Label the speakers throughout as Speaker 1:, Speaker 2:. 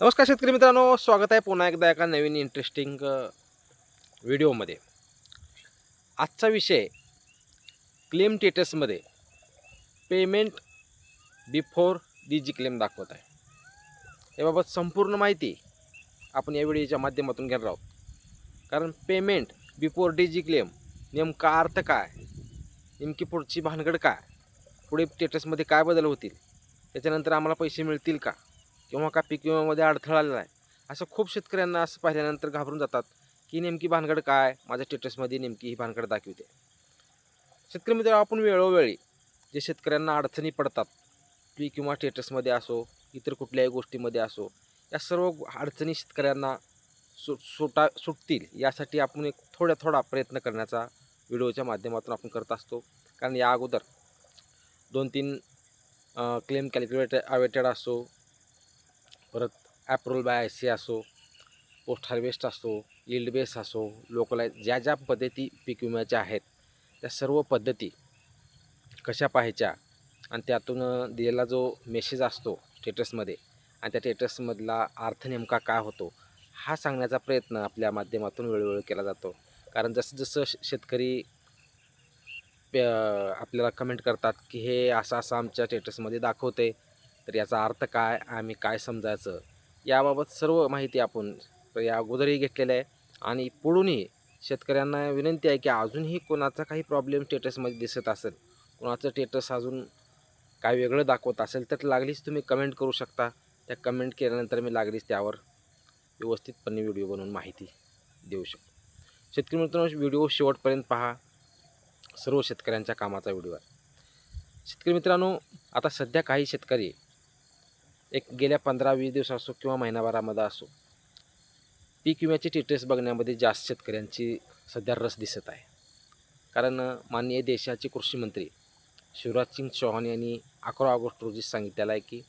Speaker 1: नमस्कार शेतकरी मित्रांनो स्वागत आहे पुन्हा एकदा एका नवीन इंटरेस्टिंग व्हिडिओमध्ये आजचा विषय क्लेम टेटसमध्ये पेमेंट बिफोर डिजी क्लेम दाखवत आहे. याबाबत संपूर्ण माहिती आपण या व्हिडिओच्या माध्यमातून घेणार आहोत. कारण पेमेंट बिफोर डिजी क्लेम नेमका अर्थ काय? नेमकी पुढची भानगड काय? पुढे टेटसमध्ये काय बदल होतील? त्याच्यानंतर आम्हाला पैसे मिळतील का? किंवा का पीक विम्यामध्ये अडथळा आलेला आहे असं खूप शेतकऱ्यांना असं पाहिल्यानंतर घाबरून जातात की नेमकी भानगड काय? माझ्या स्टेटसमध्ये नेमकी ही भानगड दाखवते. शेतकरी मित्र आपण वेळोवेळी जे शेतकऱ्यांना अडचणी पडतात पीक किंवा स्टेटसमध्ये असो इतर कुठल्याही गोष्टीमध्ये असो या सर्व अडचणी शेतकऱ्यांना सु सुटा सुटतील यासाठी आपण एक थोड्या थोडा प्रयत्न करण्याचा व्हिडिओच्या माध्यमातून आपण करत असतो. कारण या अगोदर दोन तीन क्लेम कॅल्क्युलेटर अवेटेड असो परत ॲप्रोल बाय आय सी असो पोस्ट हार्वेस्ट असो यील्ड बेस असो लोकलाईज ज्या ज्या पद्धती पीक विम्याच्या आहेत त्या सर्व पद्धती कशा पाहायच्या आणि त्यातून दिलेला जो मेसेज असतो स्टेटसमध्ये आणि त्या स्टेटसमधला अर्थ नेमका काय होतो हा सांगण्याचा प्रयत्न आपल्या माध्यमातून वेळोवेळी केला जातो. कारण जसं जसं श- शेतकरी आपल्याला कमेंट करतात की हे असं असं आमच्या स्टेटसमध्ये दाखवते तर याचा अर्थ काय आम्ही काय समजायचं याबाबत सर्व माहिती आपण या अगोदरही घेतलेलं आहे. आणि पुढूनही शेतकऱ्यांना विनंती आहे की अजूनही कोणाचा काही प्रॉब्लेम स्टेटसमध्ये दिसत असेल कोणाचं स्टेटस अजून काय वेगळं दाखवत असेल तर लागलीच तुम्ही कमेंट करू शकता. त्या कमेंट केल्यानंतर मी लागलीच त्यावर व्यवस्थितपणे व्हिडिओ बनवून माहिती देऊ शकतो. शेतकरी मित्रांनो व्हिडिओ शेवटपर्यंत पहा. सर्व शेतकऱ्यांच्या कामाचा व्हिडिओ आहे. शेतकरी मित्रांनो आता सध्या काही शेतकरी एक गेल्या पंधरा वीस दिवस असो किंवा महिनाभरामध्ये असो पीक विम्याची टिटेस बघण्यामध्ये जास्त शेतकऱ्यांची सध्या रस दिसत आहे. कारण माननीय देशाचे कृषी मंत्री शिवराज सिंग चौहान यांनी अकरा ऑगस्ट रोजी सांगितलेलं आहे की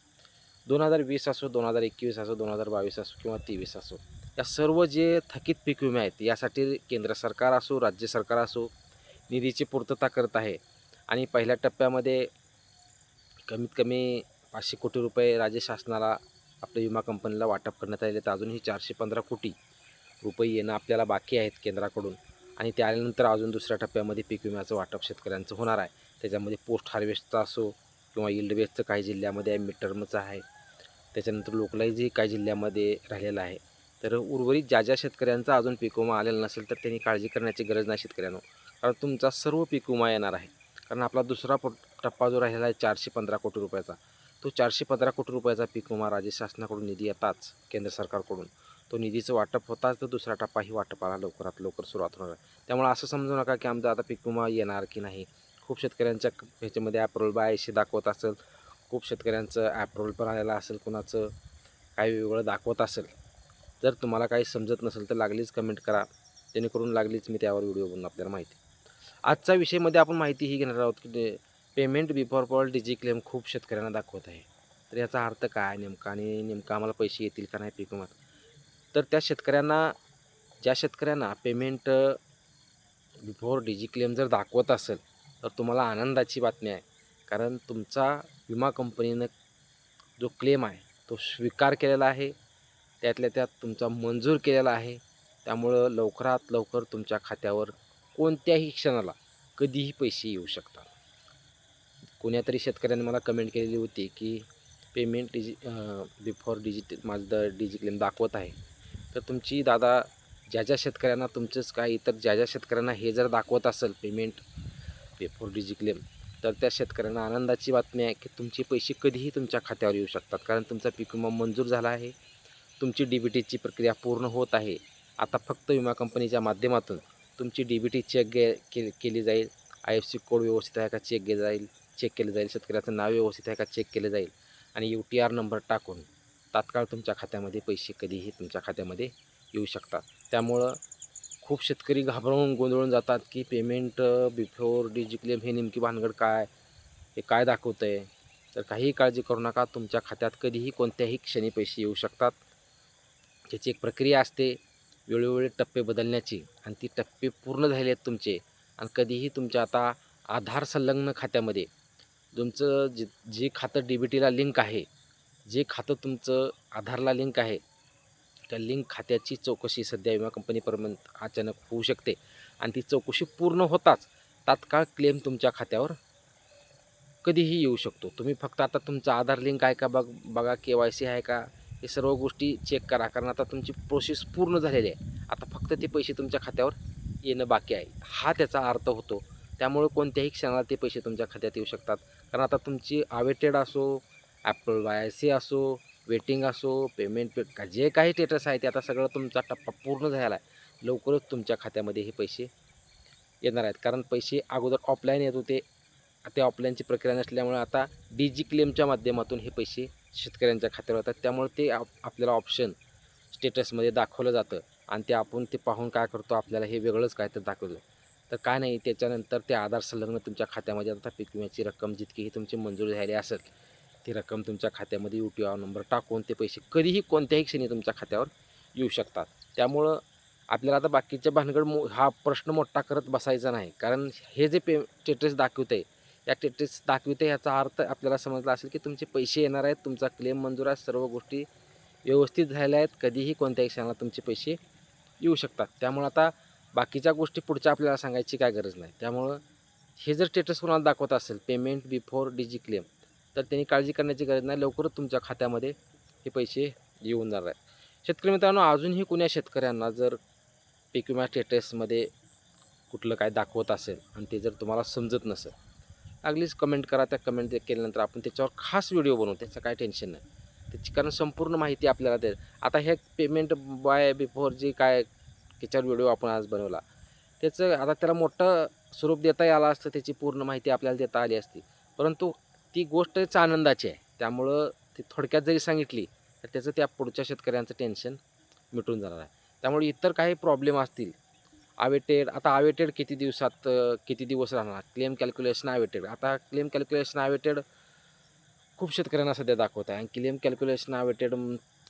Speaker 1: दोन हजार वीस असो दोन हजार एकवीस असो दोन हजार बावीस असो किंवा तेवीस असो या सर्व जे थकीत पीक विमे आहेत यासाठी केंद्र सरकार असो राज्य सरकार असो निधीची पूर्तता करत आहे. आणि पहिल्या टप्प्यामध्ये कमीत कमी पाचशे कोटी रुपये राज्य शासनाला आपल्या विमा कंपनीला वाटप करण्यात आले तर अजूनही चारशे पंधरा कोटी रुपये येणं आपल्याला बाकी आहेत केंद्राकडून. आणि ते आल्यानंतर अजून दुसऱ्या टप्प्यामध्ये पीक विम्याचं वाटप शेतकऱ्यांचं होणार आहे. त्याच्यामध्ये पोस्ट हार्वेस्टचा असो किंवा यील्ड बेस्टचं काही जिल्ह्यामध्ये आहे मिड टर्मचं आहे. त्याच्यानंतर लोकलाईजही काही जिल्ह्यामध्ये राहिलेलं आहे. तर उर्वरित ज्या ज्या शेतकऱ्यांचा अजून पीक विमा आलेला नसेल तर त्यांनी काळजी करण्याची गरज नाही शेतकऱ्यांना कारण तुमचा सर्व पीक विमा येणार आहे. कारण आपला दुसरा टप्पा जो राहिलेला आहे चारशे पंधरा कोटी रुपयाचा. तो चारशे पंधरा कोटी रुपयाचा पीक विमा राज्य शासनाकडून निधी येताच केंद्र सरकारकडून. तो निधीचं वाटप होताच तर दुसरा टप्पाही वाटपाला लवकरात लवकर सुरुवात होणार आहे. त्यामुळे असं समजू नका की आमचा आता पीक विमा येणार की नाही. खूप शेतकऱ्यांच्या ह्याच्यामध्ये ॲप्रोल बाय दाखवत असेल. खूप शेतकऱ्यांचं ॲप्रोल पण आलेलं असेल कुणाचं काही वेगळं दाखवत असेल. जर तुम्हाला काही समजत नसेल तर लागलीच कमेंट करा. जेणेकरून लागलीच मी त्यावर व्हिडिओ बनवून आपल्याला माहिती. आजच्या विषयमध्ये आपण माहिती ही घेणार आहोत की ते पेमेंट बिफोर पॉल डिजी क्लेम खूप शेतकऱ्यांना दाखवत आहे. तर याचा अर्थ काय नेमका आणि नेमका आम्हाला पैसे येतील का नाही पीक तर त्या शेतकऱ्यांना ज्या शेतकऱ्यांना पेमेंट बिफोर डिजी क्लेम जर दाखवत असेल तर तुम्हाला आनंदाची बातमी आहे. कारण तुमचा विमा कंपनीनं जो क्लेम आहे तो स्वीकार केलेला आहे. त्यातल्या त्यात तुमचा मंजूर केलेला आहे. त्यामुळं लवकरात लवकर तुमच्या खात्यावर कोणत्याही क्षणाला कधीही पैसे येऊ शकतात. कोण्यातरी शेतकऱ्यांनी मला कमेंट केलेली होती की पेमेंट डिजि बिफोर डिजिट माझं डिजिक्लेम दाखवत आहे. तर तुमची दादा ज्या ज्या शेतकऱ्यांना तुमचंच काय इतर ज्या ज्या शेतकऱ्यांना हे जर दाखवत असेल पेमेंट बिफोर डिजिक्लेम तर त्या शेतकऱ्यांना आनंदाची बातमी आहे की तुमचे पैसे कधीही तुमच्या खात्यावर येऊ शकतात. कारण तुमचा पीक विमा मंजूर झाला आहे. तुमची डी बी टीची प्रक्रिया पूर्ण होत आहे. आता फक्त विमा कंपनीच्या माध्यमातून तुमची डी बी टी चेक गे के केली जाईल. आय एफ सी कोड व्यवस्थित आहे का? चेक घे जाईल चेक केलं जाईल. शेतकऱ्याचं नाव व्यवस्थित आहे का चेक केलं जाईल. आणि यू टी आर नंबर टाकून तात्काळ तुमच्या खात्यामध्ये पैसे कधीही तुमच्या खात्यामध्ये येऊ शकतात. त्यामुळं खूप शेतकरी घाबरवून गोंधळून जातात की पेमेंट बिफोर डिजी क्लेम हे नेमकी भानगड काय? हे काय दाखवतं आहे तर काहीही काळजी करू नका. तुमच्या खात्यात कधीही कोणत्याही क्षणी पैसे येऊ शकतात. त्याची एक प्रक्रिया असते वेळोवेळी टप्पे बदलण्याची. आणि ती टप्पे पूर्ण झाले आहेत तुमचे. आणि कधीही तुमच्या आता आधार संलग्न खात्यामध्ये तुमचं जे जे खातं डी बी टीला लिंक आहे जे खातं तुमचं आधारला लिंक आहे त्या लिंक खात्याची चौकशी सध्या विमा कंपनीपर्यंत अचानक होऊ शकते. आणि ती चौकशी पूर्ण होताच तात्काळ क्लेम तुमच्या खात्यावर कधीही येऊ शकतो. तुम्ही फक्त आता तुमचं आधार लिंक आहे का बघ बघा के वाय सी आहे का हे सर्व गोष्टी चेक करा. कारण आता तुमची प्रोसेस पूर्ण झालेली आहे. आता फक्त ते पैसे तुमच्या खात्यावर येणं बाकी आहे. हा त्याचा अर्थ होतो. त्यामुळे कोणत्याही क्षणाला ते पैसे तुमच्या खात्यात येऊ शकतात. कारण आता तुमची आवेटेड असो ॲपल वाय आय सी असो वेटिंग असो पेमेंट पे का जे काही स्टेटस आहे ते आता सगळं तुमचा टप्पा पूर्ण झाला आहे. लवकरच तुमच्या खात्यामध्ये हे पैसे येणार आहेत. कारण पैसे अगोदर ऑफलाईन येत होते. ते ऑफलाईनची प्रक्रिया नसल्यामुळे आता डी क्लेमच्या माध्यमातून हे पैसे शेतकऱ्यांच्या खात्यावर येतात. त्यामुळे ते आप आपल्याला ऑप्शन स्टेटसमध्ये दाखवलं जातं. आणि ते आपण ते पाहून काय करतो आपल्याला हे वेगळंच काय तर दाखवतो. तर काय नाही त्याच्यानंतर ते आधार संलग्न तुमच्या खात्यामध्ये आता पीक विम्याची रक्कम जितकीही तुमची मंजूर झाली असेल ती रक्कम तुमच्या खात्यामध्ये यू टी आर नंबर टाकून ते पैसे कधीही कोणत्याही क्षणी तुमच्या खात्यावर येऊ शकतात. त्यामुळं आपल्याला आता बाकीच्या भानगड मो हा प्रश्न मोठा करत बसायचा नाही. कारण हे जे पे टेट्रेस दाखवतं आहे या टेट्रेस दाखवते याचा अर्थ आपल्याला समजला असेल की तुमचे पैसे येणार आहेत तुमचा क्लेम मंजूर आहे सर्व गोष्टी व्यवस्थित झालेल्या आहेत कधीही कोणत्याही क्षणाला तुमचे पैसे येऊ शकतात. त्यामुळं आता बाकीच्या गोष्टी पुढच्या आपल्याला सांगायची काय गरज नाही. त्यामुळं हे जर स्टेटस कोणाला दाखवत असेल पेमेंट बिफोर डिजी क्लेम तर त्यांनी काळजी करण्याची गरज नाही. लवकरच तुमच्या खात्यामध्ये हे पैसे येऊन जाणार आहेत. शेतकरी मित्रांनो अजूनही कुण्या शेतकऱ्यांना जर पीक विमा स्टेटसमध्ये कुठलं काय दाखवत असेल आणि ते जर तुम्हाला समजत नसेल अगदीच कमेंट करा. त्या कमेंट केल्यानंतर आपण त्याच्यावर खास व्हिडिओ बनवू. त्याचं काय टेन्शन नाही. त्याची कारण संपूर्ण माहिती आपल्याला दे आता हे पेमेंट बाय बिफोर जी काय त्याच्यावर व्हिडिओ आपण आज बनवला. त्याचं आता त्याला मोठं स्वरूप देता याला असतं त्याची पूर्ण माहिती आपल्याला देता आली असती. परंतु ती गोष्टच आनंदाची आहे. त्यामुळं ती थोडक्यात जरी सांगितली तर त्याचं त्या पुढच्या शेतकऱ्यांचं टेन्शन मिटून जाणार आहे. त्यामुळे इतर काही प्रॉब्लेम असतील आवेटेड आता आवेटेड किती दिवसात किती दिवस राहणार? क्लेम कॅल्क्युलेशन आवेटेड आता क्लेम कॅल्क्युलेशन आवेटेड खूप शेतकऱ्यांना सध्या दाखवत आहे. आणि क्लेम कॅल्क्युलेशन आवेटेड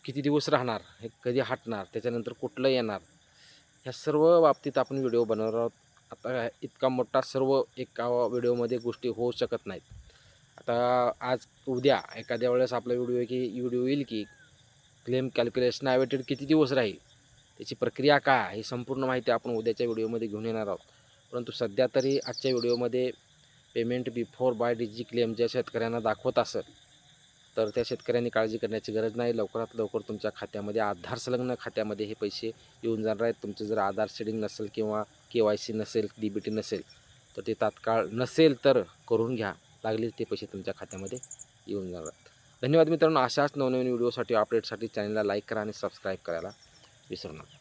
Speaker 1: किती दिवस राहणार? हे कधी हटणार? त्याच्यानंतर कुठलं येणार? ह्या सर्व बाबतीत आपण व्हिडिओ बनवणार आहोत. आता इतका मोठा सर्व एका व्हिडिओमध्ये गोष्टी होऊ शकत नाहीत. आता आज उद्या एखाद्या वेळेस आपला व्हिडिओ की व्हिडिओ येईल की क्लेम कॅल्क्युलेशन ॲवेटेड किती दिवस राहील त्याची प्रक्रिया काय आहे ही संपूर्ण माहिती आपण उद्याच्या व्हिडिओमध्ये घेऊन येणार आहोत. परंतु सध्या तरी आजच्या व्हिडिओमध्ये payment before by digi claim ज्या शेतकऱ्यांना दाखवत असेल तर त्या शेतकऱ्यांनी काळजी करण्याची गरज नाही. लवकरात लवकर तुमच्या खात्यामध्ये आधार संलग्न खात्यामध्ये हे पैसे येऊन जाणार आहेत. तुमचं जर आधार शेडिंग नसेल किंवा के वाय सी नसेल डी बी टी नसेल तर ते तात्काळ नसेल तर करून घ्या. लागले ते पैसे तुमच्या खात्यामध्ये येऊन जाणार आहेत. धन्यवाद मित्रांनो. अशाच नवनवीन व्हिडिओसाठी अपडेटसाठी चॅनलला लाईक करा आणि सबस्क्राईब करायला विसरू नका.